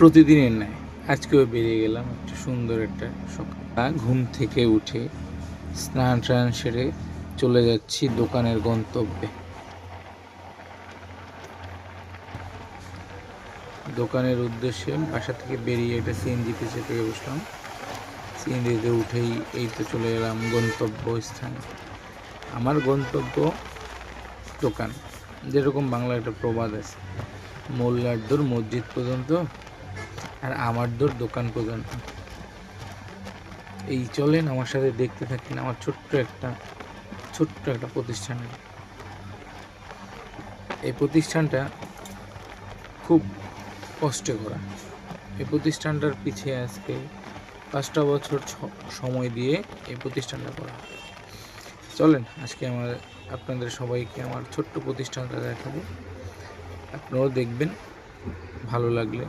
প্রতিদিনের ন্যায়। আজকেও বেরিয়ে গেলাম একটা সুন্দর একটা সকাল। ঘুম থেকে উঠে স্নান টান সেরে চলে যাচ্ছি দোকানের গন্তব্যে। দোকানের উদ্দেশ্যে বাসা থেকে বেরিয়ে একটা সিএনজিতে চেপে বসলাম। সিএনজিতে উঠেই এই তো চলে গেলাম গন্তব্য স্থানে আমার গন্তব্য দোকান। যেরকম বাংলা একটা প্রবাদ আছে মোল্লার দূর মসজিদ পর্যন্ত আর আমার দূর দোকান পর্যন্ত। এই চলেন আমার সাথে দেখতে থাকেন আমার ছোট্ট একটা ছোট্ট একটা প্রতিষ্ঠান। এই প্রতিষ্ঠানটা খুব কষ্টে করা এই প্রতিষ্ঠানটার পিছিয়ে আজকে পাঁচটা বছর সময় দিয়ে এই প্রতিষ্ঠানটা করা। চলেন, আজকে আমার আপনাদের সবাইকে আমার ছোট্ট প্রতিষ্ঠানটা দেখাবো। আপনারাও দেখবেন, ভালো লাগলে।